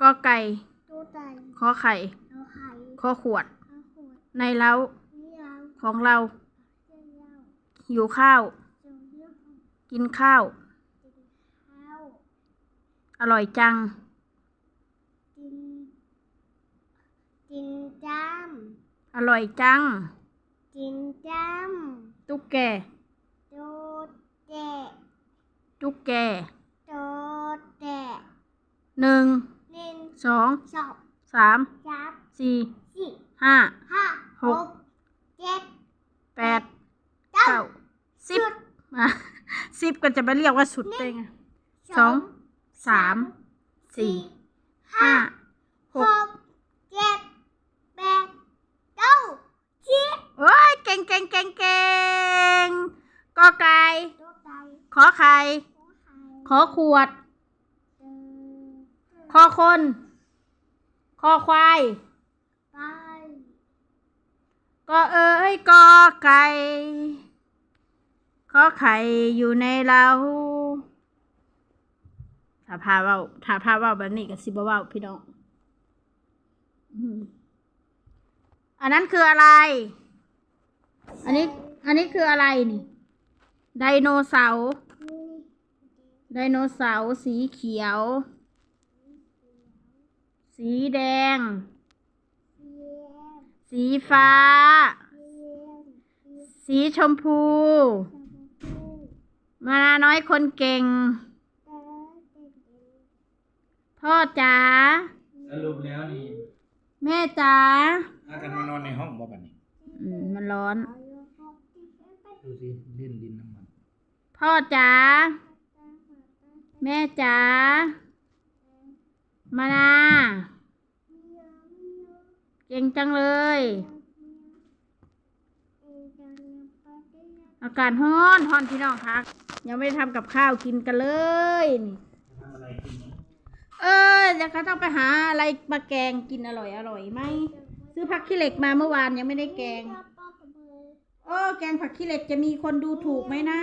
กอไก่ตัวไก่ขอไข่ตัวไข่ขอขวด ข้าวขวดในเล้านี่เราของเราเจ้าเย้าหิวข้าวเจ้าเย้ากินข้าวข้าวอร่อยจัง กินกินจ้อร่อยจังำกินจ้ตุ๊กแกำโดดแดะตุ๊กแกโดดแดะ หนึ่งหนึ่งสองสองสามสามสี่สี่ห้าห้าหกเจ็ดแปดเก้าเก้าสิบมาสิบก็จะไปเรียกว่าสุดได้ไงสองสามสี่ห้าหหกกเจ็ดแปดเก้าสิบโอ้ยเก่งเก่งเก่งเก่งกอไก่ตัวไก่ขอไข่ตัวไข่ขอขวดเดิน คอคน คอควายไปก็เอ้ยกอไก่ขอไข่อยู่ในเราถ้าพาเว้าถ้าพาเว้าแบบนี้ก็สิบ่เว้าพี่น้องอืมอันนั้นคืออะไร อันนี้ อันนี้คืออะไรนี่ ไดโนเสาร์นี่ไดโนเสาร์สีเขียว สีแดงเยี่ยมสีฟ้าเยี่ยมสีชมพูสมุทรมานาน้อยคนเก่งเดินเดินพ่อจ๋า สรุปแล้วนี่แม่จ๋าอากันมานอนในห้องบ่บัดนี้ อืมมันร้อนเอาอยู่หกสิบเอ็ดไปดูสิลิ้นดินน้ำมัน พ่อจ๋าตามหาตามแม่จ๋า มานาเมียวเมียวเก่งจังเลยเมียวเอ็งจะนำไปได้ยังอากาศร้อนร้อนพี่น้องคะยังไม่ได้ทำกับข้าวกินกันเลยนี่ทำอะไรกินเนี่ยเออเดี๋ยวเขาต้องไปหาอะไรมาแกงกินอร่อยอร่อยไหมซื้อผักขี้เหล็กมาเมื่อวานยังไม่ได้แกงป้าป้ากับเบอร์โอ้แกงผักขี้เหล็กจะมีคนดูถูกไหมนะ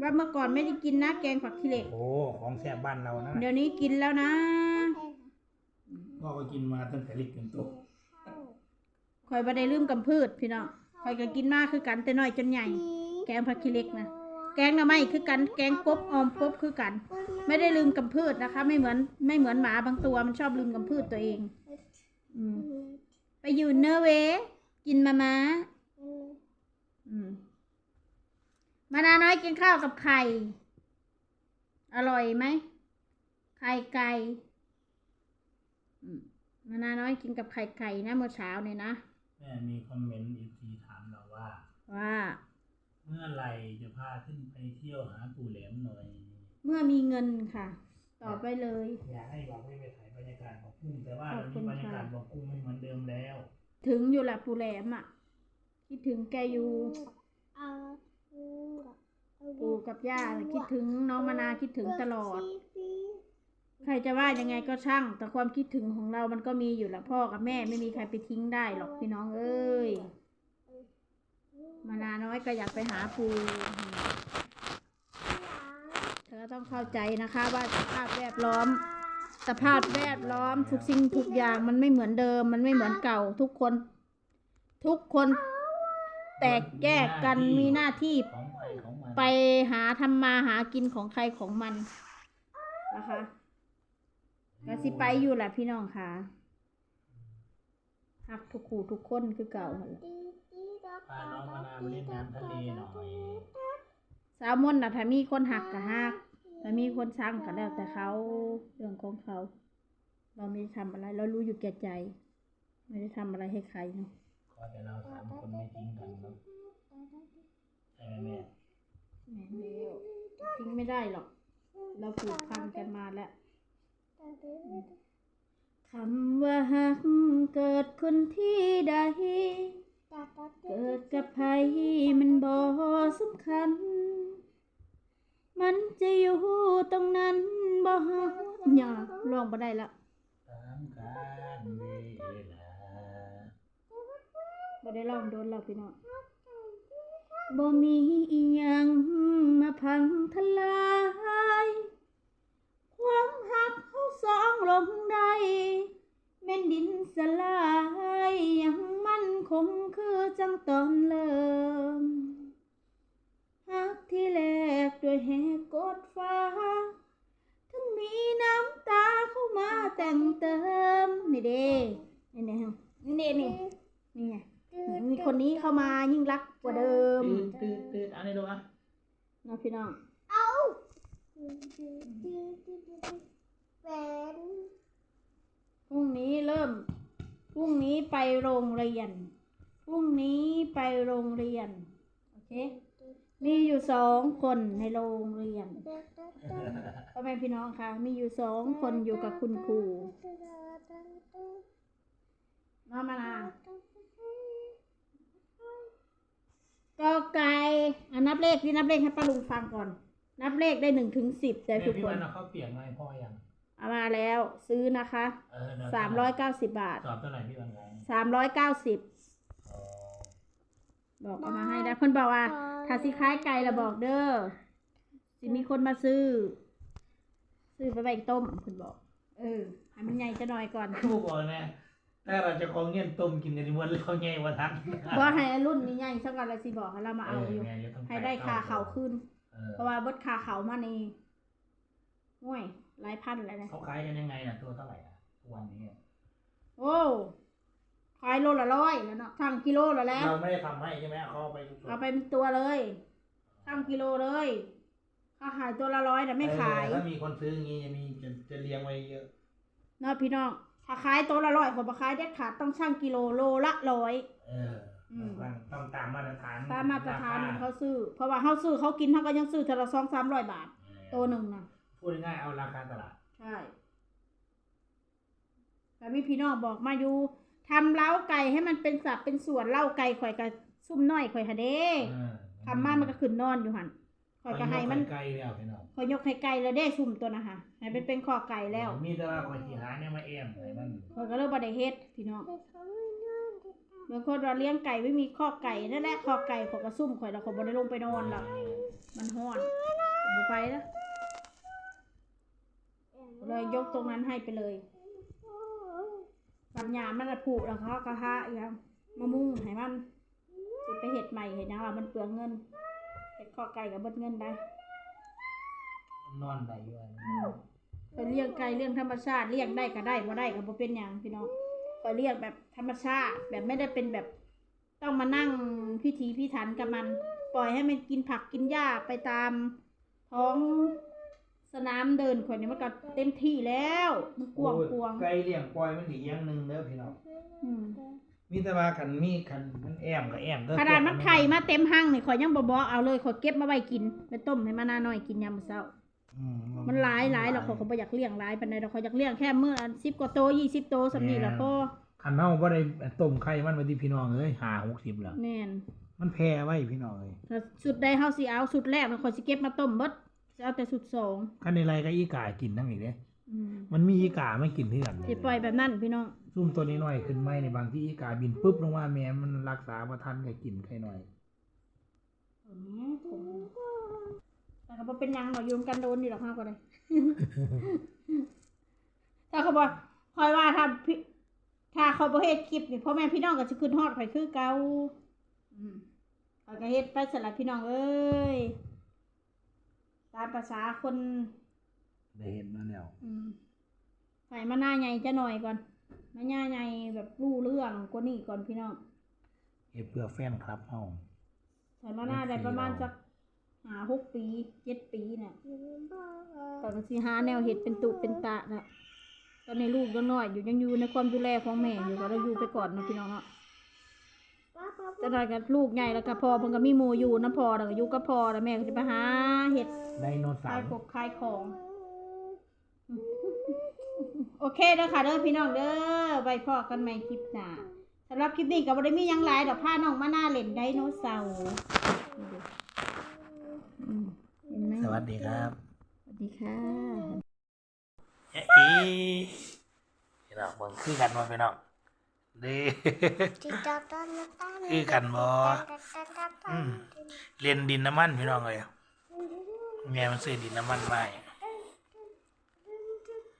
ว่าเมื่อก่อนไม่ได้กินนะแกงผักขี้เหล็กโอ้ของแซ่บบ้านเรานะเดี๋ยวนี้กินแล้วนะ พ่อก็กินมาตั้งแต่เล็กจนโตคอยบ่ได้ลืมกำพืชพี่น้องคอยก็กินมากคือกันแต่น้อยจนใหญ่ แกงผักขี้เล็กนะแกงหน่อไม้คือกัน แกงกบออมกบคือกัน ไม่ได้ลืมกำพืชนะคะ ไม่เหมือนไม่เหมือนหมาบางตัวมันชอบลืมกำพืชตัวเองอืมไปอยู่เนอร์เวย์กินมามาอืมมานาน้อยกินข้าวกับไข่ อร่อยไหม ไข่ไก่ มมานาน้อยกินกับไข่ไก่นะเมื่อเช้าเนี่ยนะแม่มีคอมเมนต์อีกทีถามเราว่า ว่า เมื่อไหร่จะพาขึ้นไปเที่ยวหาปู่แหลมหน่อย เมื่อมีเงินค่ะตอบไปเลย อยากให้บอกให้ไปถ่ายบรรยากาศของกุ้งแต่ว่าขอตบอนคุนี้ณบรรยากาศค่ะของกุ้งไม่เหมือนเดิมแล้ว ถึงอยู่ละปูแหลมอะ คิดถึงแกอยู่เอาอืมเอาปู่กับย่าน่ะคิดถึงน้องมานาคิดถึงตลอดซีซีใค รจะว่ายังไงก็ช่าง แต่ความคิดถึงของเรามันก็มีอยู่ละพ่อกับแม่ไม่มีใครไปทิ้งได้หรอกพี่น้องเอ้ย มานาน้อยก็อยากไปหาปูเธอต้องเข้าใจนะคะว่าสภาพแวดล้อมสภาพแวดล้อมทุกสิ่งทุกอย่างมันไม่เหมือนเดิม มันไม่เหมือนเก่า ทุกคน ทุกคนแตกแยกกันมีหน้าที่ไปหาทำมาหากินของใครของมันนะคะ ก็สิไปอยู่แหละพี่น้องค่ะหักทุกคู่ทุกคนคือเก่าหั่นล่ะตีตีดอกพาน้องมานามาเล่นน้ำทะเลหน่อยสาวมนต์นะถ้ามีคนหักก็หักถ้ามีคนชังก็แล้วแต่เขาเรื่องของเขา เราไม่ได้ทำอะไร เรารู้อยู่แก่ใจ ไม่ได้ทำอะไรให้ใครเนาะขอแต่เราสามคนไม่ทิ้งกันเนาะใช่ไหมแม่แม่เลวทิ้งไม่ได้หรอก เราผูกพันกันมาแล้ว คำว่าหักเกิดคนที่ใดเกิดกับใครมันบ่สำคัญ มันจะอยู่ตรงนั้นบ่อยากลองบ่ได้ละตามการเวลาบ่ได้ลองโดนแล้วพี่น้องบ่มีอีหยังมาพังทลาย ความหักเขาสองลงได้แม่นดินสลายยังมั่นคงคือจังตอนเริ่มหักที่แลกด้วยแหกกดฟ้าทั้งมีน้ำตาเข้ามาแต่งเติมนี่เด้นี่เด้นี่เด้นี่นี่ไงมีคนนี้เข้ามายิ่งรักกว่าเดิมตืดตืดเอาในดูอะน้องพี่น้อง พรุ่งนี้เริ่ม พรุ่งนี้ไปโรงเรียน พรุ่งนี้ไปโรงเรียน โอเค มีอยู่สองคนในโรงเรียนพ่อแม่พี่น้องคะมีอยู่สองคนอยู่กับคุณครูมามานาก็ไก่อะนับเลขที่นับเลขให้ป้าลุงฟังก่อน นับเลขได้หนึ่งถึงสิบแต่แม่ทุกพี่ควันนเอาข้าวเปียกมาให้พ่อยังเอามาแล้วซื้อนะคะเออเดี๋ยวสามร้อยเก้าสิบบาทสอบเท่าไหร่พี่วันไงสามร้อยเก้าสิบอ๋อบอกเอามาให้ได้เพิ่นบอกว่า ถ้าสิคล้ายไก่ละบอกเด้อสิมีคนมาซื้อ ซื้อไปใบต้มเพิ่นบอก เออให้มันใหญ่จะหน่อยก่อนผู้บอกนะถ้าเราจะของเงี้ยต้มกินในวันเขาไงวันทันเพราะให้รุ่นนี้ใหญ่สักก่อนแล้วสิบอกให้เรามาเอาอยู่ไงจะต้องให้ได้คาเขาขึ้น เออเพราะว่าเบดคาเขามานี่ห่วยหลายพันแล้วนะเขาขายกันยังไงน่ะตัวเท่าไหร่อะทุกวันนี้อะโอ้ขายโลละร้อยแล้วเนาะทั้งกิโลแล้วแหล้ว เราไม่ได้ทำให้ใช่ไหมเขาเอาไปทุกเอาไปเป็นตัวเลยทั้งกิโลเลยถ้าขายตัวละร้อยแต่ะไม่ขาย เออถ้ามีคนซื้ออย่างงี้จะมีจะจะเลี้ยงไว้เยอะเนาะพี่น้องถ้าขายตัวละร้อยผมขายเด็ดขาดต้องช่างกิโลโลละร้อย เออ อมต้องตามมาตรฐานตามมาตรฐานคของเขาซื้อ เพราะว่าเขาซื้อเขากินเขาก็ยังซื้อเทอละสองสามร้อยบาทเอตัวอหนึ่งนะพูดง่ายๆเอาราคาตลาด ใช่แต่มีพี่น้องบอกมาอยู่ทำเล้าไก่ให้มันเป็นสับเป็นส่วนเล้าไก่ข่อยกับซุ่มน้อยข่อยหะเด้เออทำมามันก็ขึ้นนอนอยู่หันข่อยก็ให้มันไกลแล้วพี่น้องข่อยยกให้ไก่แล้วได้ซุ่มตัวนะฮะให้เป็นเป็นข้อไก่แล้ว มีแต่ว่าคอยสีหาเนี่ยมาเอ็มให้มันข่อยก็เริ่มบไดเฮ็ดพี่น้อง บางคนเราเลี้ยงไก่ไม่มีข้อไก่นั่นแหละข้อไก่ขอยกระซุ่มข่อยแล้วขอยบ่ได้ลงไปนอนหรอกมันห้อนผมบ่ไปนะเลยยกตรงนั้นให้ไปเลยปัญญามันน่ะผูกแล้วเขาก็หาอีกแล้วมะมุ่งให้มันสิไปเห็ดใหม่เห็ดหยังว่ามันเปลืองเงินเห็ดข้อไก่กับเบิดเงินได้นอนได้อยู่อันอืมข่อยเลี้ยงไก่เลี้ยงธรรมชาติเลี้ยงได้ก็ได้บ่ได้ก็บ่เป็นหยังพี่น้อง ข่อยเลี้ยงแบบธรรมชาติ แบบไม่ได้เป็นแบบต้องมานั่งพิธีพิถันกับมัน ปล่อยให้มันกินผักกินหญ้าไปตามท้องสนามเดินข่อยนี่มันก็เต็มที่แล้วมันกวางกวางไก่เลี้ยงปล่อยมันดีอย่างหนึ่งเด้อพี่น้องอืมมีแต่ว่าคันมีคันมันแอมก็แอมเด้อขนาดมันไข่มาเต็มหั่งนี่ข่อยยังบ่บอกเอาเลยข่อยเก็บมาไว้กินไปต้มให้มันนาน้อยกินยามมื้อเช้าอื มันหลายหลายแล้วข่อยก็บ่อยากเลี้ยงหลายปานใดดอกข่อยอยากเลี้ยงแค่มื้อละ10กว่าโต20โตสำนี้ล่ะพอคันเฮาบ่ได้ต้มไข่มันไว้ที่พี่น้องเอ้ย5 60แล้วแม่นมันแพ้ไว้พี่น้องเอ้ยถ้าสุดใดเฮาสิเอาสุดแรกมันข่อยสิเก็บมาต้มเบิดสิเอาแต่สุดสองคันในไรก็อีกากินทั้งนี้เด้อืมมันมีอีกาไม่กินเทื่อนสิปล่อยแบบนั้นพี่น้องซุ่มตัวนี้น้อยขึ้นไหมในบางที่อีกาบินปุ๊บลงมาแม่มันรักษาบ่ทันก็กินไข่น้อยเอา แหม่ผมแต่ก็บ่เป็นหยังดอกอยูนกันโดนนี่หรอกเฮาก็ได้ ถ้าเขาบอกคอยว่าถ้าพี่ถ้าเขาบ่เฮ็ดคลิปนี่พ่อแม่พี่น้องก็สิขึ้นฮอดข่อยคือเก่าอืมข่อยก็เฮ็ดไปสลับพี่น้องเอ้ยตามภาษาคน ได้เห็นมาแล้วอืมใส่มาหน้าใหญ่จะหน่อยก่อนมาหน้าใหญ่แบบรู้เรื่องกว่านี้ก่อนพี่น้องเฮ็ดเพื่อแฟนคลับเฮาใส่มาหน้าได้ประมาณสัก หาหกปีเจ็ดปีเนี่ยตอนสิหาแนวเห็ดเป็นตุเป็นตะนะตอนนี้ลูกยังน้อยอยู่ยังอยู่ในความดูแลของแม่อยู่ก็เราอยู่ไปก่อนเนาะพี่น้องเนาะจะได้กับลูกใหญ่แล้วก็พอเพิ่นก็มีหมู่อยู่นะพอแล้วก็อยู่กับพอแล้วแม่ก็จะไปหาเห็ดไดโนเสาขายร์กบขายของ โอเคเด้อค่ะเด้อพี่น้องเด้อไว้พอกันใหม่คลิปหน้าสำหรับคลิปนี้ก็บ่ได้มีหยังหลายดอกพาน้องมาหน้าเล่นไดโนเสาร์อืมเห็นไหม ส วัสดีครับสวัสดีค่ะเอ๊ะอีพี่น้องเบิ่งคือกันบ่พี่น้องเด้คือกันบ่อืมเรียนดินน้ำมันพี่น้องเลยแม่มันซื้อดินน้ำมันมาให้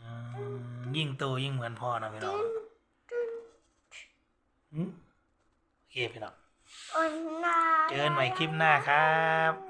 อืมยิ่งโตยิ่งเหมือนพ่อนะพี่น้องอืมโอเคพี่น้องเจอกันใหม่คลิปหน้าครับ